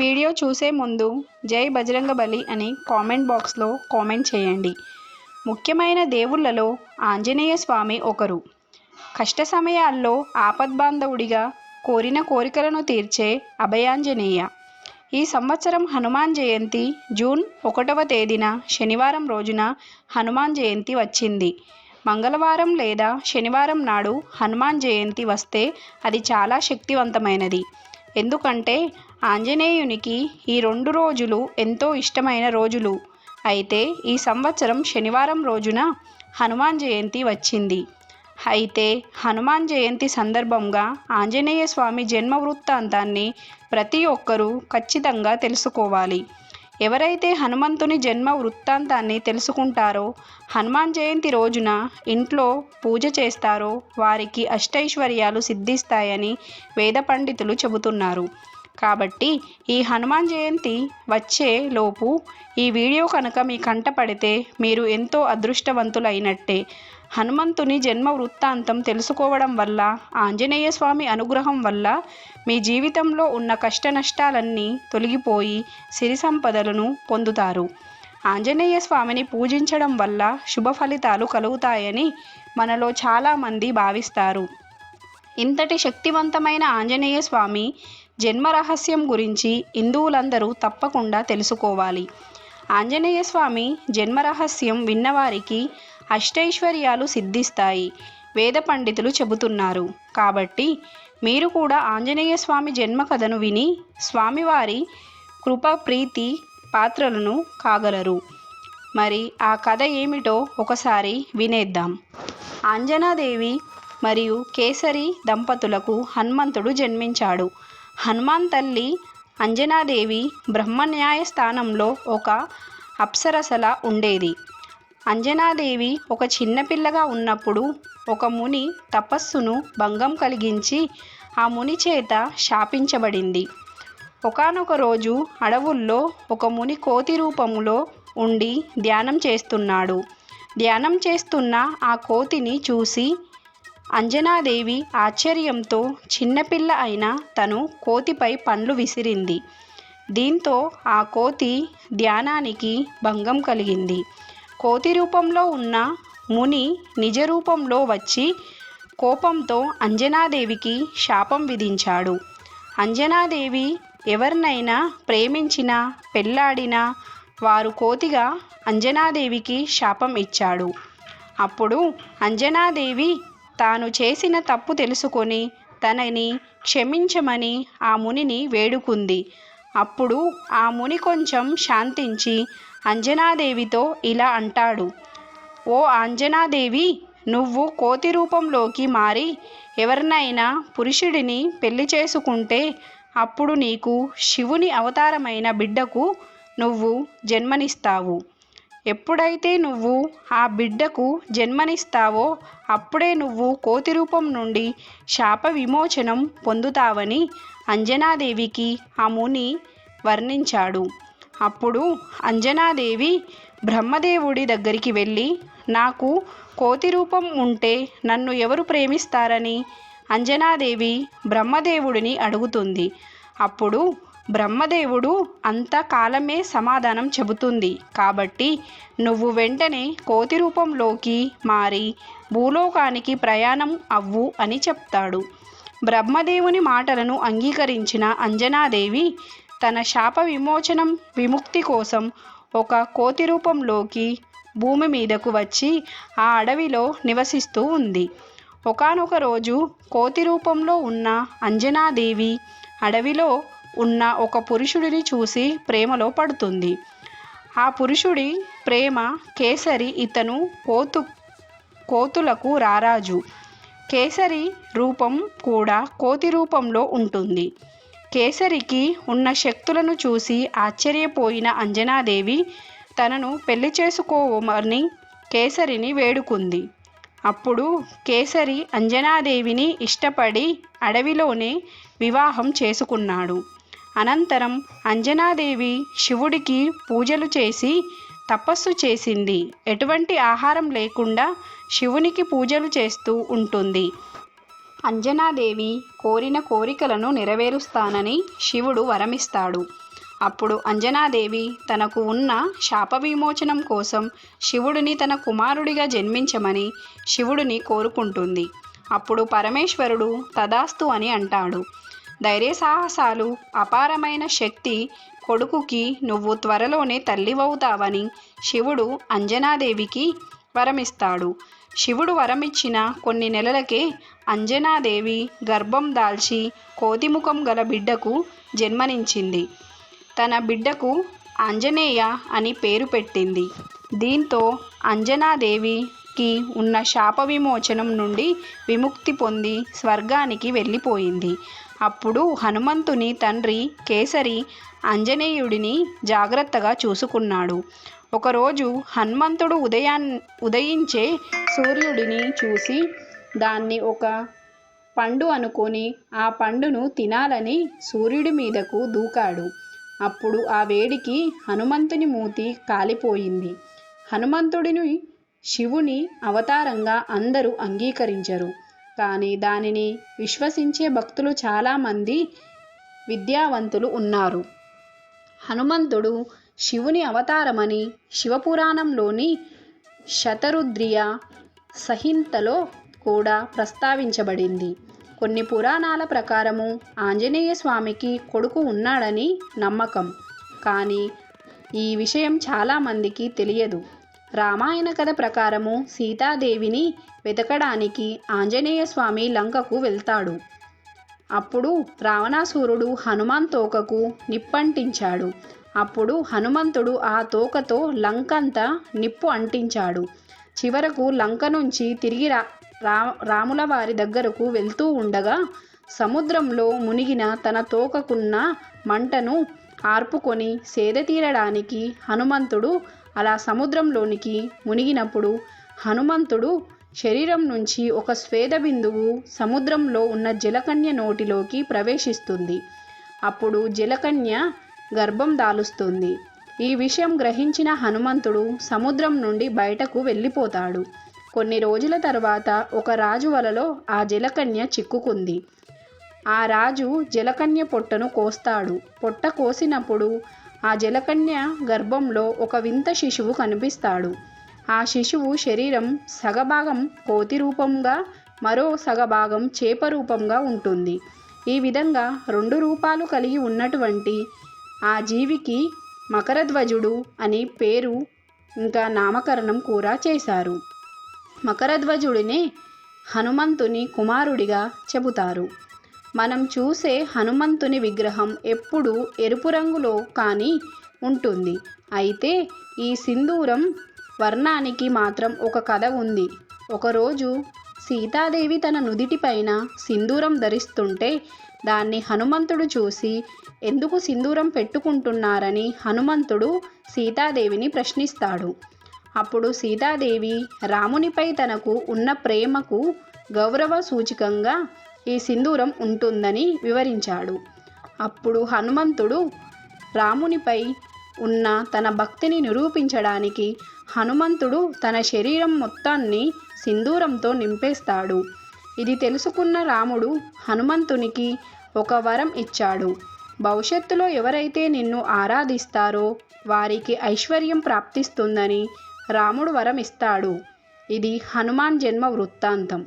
Video చూసే ముందు జై బజరంగ బలి అని కామెంట్ బాక్స్లో కామెంట్ చేయండి. ముఖ్యమైన దేవుళ్ళలో ఆంజనేయ స్వామి ఒకరు. కష్ట సమయాల్లో ఆపద్బాంధవుడిగా కోరిన కోరికలను తీర్చే అభయాంజనేయ. ఈ సంవత్సరం హనుమాన్ జయంతి జూన్ ఒకటవ తేదీన శనివారం రోజున హనుమాన్ జయంతి వచ్చింది. మంగళవారం లేదా శనివారం నాడు హనుమాన్ జయంతి వస్తే అది చాలా శక్తివంతమైనది. ఎందుకంటే ఆంజనేయునికి ఈ రెండు రోజులు ఎంతో ఇష్టమైన రోజులు. అయితే ఈ సంవత్సరం శనివారం రోజున హనుమాన్ జయంతి వచ్చింది. అయితే హనుమాన్ జయంతి సందర్భంగా ఆంజనేయ స్వామి జన్మ వృత్తాంతాన్ని ప్రతి ఒక్కరూ ఖచ్చితంగా తెలుసుకోవాలి. ఎవరైతే హనుమంతుని జన్మ వృత్తాంతాన్ని తెలుసుకుంటారో హనుమాన్ జయంతి రోజున ఇంట్లో పూజ చేస్తారో వారికి అష్టైశ్వర్యాలు సిద్ధిస్తాయని వేద పండితులు చెబుతున్నారు. కాబట్టి ఈ హనుమాన్ జయంతి వచ్చే లోపు ఈ వీడియో కనుక మీ కంట పడితే మీరు ఎంతో అదృష్టవంతులైనట్టే. హనుమంతుని జన్మ వృత్తాంతం తెలుసుకోవడం వల్ల ఆంజనేయ స్వామి అనుగ్రహం వల్ల మీ జీవితంలో ఉన్న కష్ట నష్టాలన్నీ తొలగిపోయి సిరి సంపదలను పొందుతారు. ఆంజనేయ స్వామిని పూజించడం వల్ల శుభ ఫలితాలు కలుగుతాయని మనలో చాలామంది భావిస్తారు. ఇంతటి శక్తివంతమైన ఆంజనేయ స్వామి జన్మ రహస్యం గురించి హిందువులందరూ తప్పకుండా తెలుసుకోవాలి. ఆంజనేయ స్వామి జన్మరహస్యం విన్నవారికి అష్టైశ్వర్యాలు సిద్ధిస్తాయి వేద పండితులు చెబుతున్నారు. కాబట్టి మీరు కూడా ఆంజనేయ స్వామి జన్మ కథను విని స్వామివారి కృప ప్రీతి పాత్రలను కాగలరు. మరి ఆ కథ ఏమిటో ఒకసారి వినేద్దాం. ఆంజనాదేవి మరియు కేసరి దంపతులకు హనుమంతుడు జన్మించాడు. హనుమాన్ తల్లి అంజనాదేవి బ్రహ్మన్యాయ స్థానంలో ఒక అప్సరసల ఉండేది. అంజనాదేవి ఒక చిన్నపిల్లగా ఉన్నప్పుడు ఒక ముని తపస్సును భంగం కలిగించి ఆ ముని చేత శాపించబడింది. ఒకనొక రోజు అడవుల్లో ఒక ముని కోతి రూపంలో ఉండి ధ్యానం చేస్తున్నాడు. ధ్యానం చేస్తున్న ఆ కోతిని చూసి అంజనాదేవి ఆశ్చర్యంతో చిన్నపిల్ల అయిన తను కోతిపై పండ్లు విసిరింది. దీంతో ఆ కోతి ధ్యానానికి భంగం కలిగింది. కోతి రూపంలో ఉన్న ముని నిజ రూపంలో వచ్చి కోపంతో అంజనాదేవికి శాపం విధించాడు. అంజనాదేవి ఎవరినైనా ప్రేమించినా పెళ్ళాడినా వారు కోతిగా అంజనాదేవికి శాపం ఇచ్చాడు. అప్పుడు అంజనాదేవి తాను చేసిన తప్పు తెలుసుకొని తనని క్షమించమని ఆ మునిని వేడుకుంది. అప్పుడు ఆ ముని కొంచెం శాంతించి అంజనాదేవితో ఇలా అంటాడు. ఓ అంజనాదేవి నువ్వు కోతి రూపంలోకి మారి ఎవరినైనా పురుషుడిని పెళ్ళి చేసుకుంటే అప్పుడు నీకు శివుని అవతారమైన బిడ్డకు నువ్వు జన్మనిస్తావు. ఎప్పుడైతే నువ్వు ఆ బిడ్డకు జన్మనిస్తావో అప్పుడే నువ్వు కోతి రూపం నుండి శాప విమోచనం పొందుతావని అంజనాదేవికి ఆ ముని వర్ణించాడు. అప్పుడు అంజనాదేవి బ్రహ్మదేవుడి దగ్గరికి వెళ్ళి నాకు కోతి రూపం ఉంటే నన్ను ఎవరు ప్రేమిస్తారని? అంజనాదేవి బ్రహ్మదేవుడిని అడుగుతుంది. అప్పుడు బ్రహ్మదేవుడు అంత కాలమే సమాధానం చెబుతుంది. కాబట్టి నువ్వు వెంటనే కోతి రూపంలోకి మారి భూలోకానికి ప్రయాణం అవ్వు అని చెప్తాడు. బ్రహ్మదేవుని మాటలను అంగీకరించిన అంజనాదేవి తన శాప విమోచనం విముక్తి కోసం ఒక కోతి రూపంలోకి భూమి మీదకు వచ్చి ఆ అడవిలో నివసిస్తూ ఉంది. ఒకనొక రోజు కోతి రూపంలో ఉన్న అంజనాదేవి అడవిలో ఉన్న ఒక పురుషుడిని చూసి ప్రేమలో పడుతుంది. ఆ పురుషుడి ప్రేమ కేసరి ఇతను కోతు కోతులకు రారాజు. కేసరి రూపం కూడా కోతి రూపంలో ఉంటుంది. కేసరికి ఉన్న శక్తులను చూసి ఆశ్చర్యపోయిన అంజనాదేవి తనను పెళ్ళి చేసుకోమని కేసరిని వేడుకుంది. అప్పుడు కేసరి అంజనాదేవిని ఇష్టపడి అడవిలోనే వివాహం చేసుకున్నాడు. అనంతరం అంజనాదేవి శివుడికి పూజలు చేసి తపస్సు చేసింది. ఎటువంటి ఆహారం లేకుండా శివునికి పూజలు చేస్తూ ఉంటుంది. అంజనాదేవి కోరిన కోరికలను నెరవేరుస్తానని శివుడు వరమిస్తాడు. అప్పుడు అంజనాదేవి తనకు ఉన్న శాప విమోచనం కోసం శివుడిని తన కుమారుడిగా జన్మించమని శివుడిని కోరుకుంటుంది. అప్పుడు పరమేశ్వరుడు తదాస్తు అని అంటాడు. ధైర్య సాహసాలు అపారమైన శక్తి కొడుకుకి నువ్వు త్వరలోనే తల్లివవుతావని శివుడు అంజనాదేవికి వరమిస్తాడు. శివుడు వరమిచ్చిన కొన్ని నెలలకే అంజనాదేవి గర్భం దాల్చి కోతిముఖం గల బిడ్డకు జన్మనించింది. తన బిడ్డకు ఆంజనేయ అని పేరు పెట్టింది. దీంతో అంజనాదేవికి ఉన్న శాప విమోచనం నుండి విముక్తి పొంది స్వర్గానికి వెళ్ళిపోయింది. అప్పుడు హనుమంతుని తండ్రి కేసరి ఆంజనేయుడిని జాగ్రత్తగా చూసుకున్నాడు. ఒకరోజు హనుమంతుడు ఉదయా ఉదయించే సూర్యుడిని చూసి దాన్ని ఒక పండు అనుకొని ఆ పండును తినాలని సూర్యుడి మీదకు దూకాడు. అప్పుడు ఆ వేడికి హనుమంతుని మూతి కాలిపోయింది. హనుమంతుడిని శివుని అవతారంగా అందరూ అంగీకరించరు. కానీ దానిని విశ్వసించే భక్తులు చాలామంది విద్యావంతులు ఉన్నారు. హనుమంతుడు శివుని అవతారమని శివపురాణంలోని శతరుద్రియ సహింతలో కూడా ప్రస్తావించబడింది. కొన్ని పురాణాల ప్రకారము ఆంజనేయ స్వామికి కొడుకు ఉన్నాడని నమ్మకం. కానీ ఈ విషయం చాలామందికి తెలియదు. రామాయణ కథ ప్రకారము సీతాదేవిని వెతకడానికి ఆంజనేయ స్వామి లంకకు వెళ్తాడు. అప్పుడు రావణాసురుడు హనుమాన్ తోకకు నిప్పంటించాడు. అప్పుడు హనుమంతుడు ఆ తోకతో లంకంతా నిప్పు అంటించాడు. చివరకు లంక నుంచి తిరిగి రా రా రాముల వారి దగ్గరకు వెళ్తూ ఉండగా సముద్రంలో మునిగిన తన తోకకున్న మంటను ఆర్పుకొని సేద తీరడానికి హనుమంతుడు అలా సముద్రంలోనికి మునిగినప్పుడు హనుమంతుడు శరీరం నుంచి ఒక స్వేద బిందువు సముద్రంలో ఉన్న జలకన్య నోటిలోకి ప్రవేశిస్తుంది. అప్పుడు జలకన్య గర్భం దాలుస్తుంది. ఈ విషయం గ్రహించిన హనుమంతుడు సముద్రం నుండి బయటకు వెళ్ళిపోతాడు. కొన్ని రోజుల తర్వాత ఒక రాజు వలలో ఆ జలకన్య చిక్కుకుంది. ఆ రాజు జలకన్య పొట్టను కోస్తాడు. పొట్ట కోసినప్పుడు ఆ జలకన్య గర్భంలో ఒక వింత శిశువు కనిపిస్తాడు. ఆ శిశువు శరీరం సగభాగం కోతి రూపంగా మరో సగభాగం చేప రూపంగా ఉంటుంది. ఈ విధంగా రెండు రూపాలు కలిగి ఉన్నటువంటి ఆ జీవికి మకరధ్వజుడు అని పేరు ఇంకా నామకరణం కూడా చేశారు. మకరధ్వజుడిని హనుమంతుని కుమారుడిగా చెబుతారు. మనం చూసే హనుమంతుని విగ్రహం ఎప్పుడూ ఎరుపు రంగులో కానీ ఉంటుంది. అయితే ఈ సింధూరం వర్ణానికి మాత్రం ఒక కథ ఉంది. ఒకరోజు సీతాదేవి తన నుదిటిపైన సింధూరం ధరిస్తుంటే దాన్ని హనుమంతుడు చూసి ఎందుకు సింధూరం పెట్టుకుంటున్నారని హనుమంతుడు సీతాదేవిని ప్రశ్నిస్తాడు. అప్పుడు సీతాదేవి రామునిపై తనకు ఉన్న ప్రేమకు గౌరవ సూచికంగా ఈ సింధూరం ఉంటుందని వివరించాడు. అప్పుడు హనుమంతుడు రామునిపై ఉన్న తన భక్తిని నిరూపించడానికి హనుమంతుడు తన శరీరం మొత్తాన్ని సింధూరంతో నింపేస్తాడు. ఇది తెలుసుకున్న రాముడు హనుమంతునికి ఒక వరం ఇచ్చాడు. భవిష్యత్తులో ఎవరైతే నిన్ను ఆరాధిస్తారో వారికి ఐశ్వర్యం ప్రాప్తిస్తుందని రాముడు వరం ఇస్తాడు ఇది హనుమాన్ జన్మ వృత్తాంతం.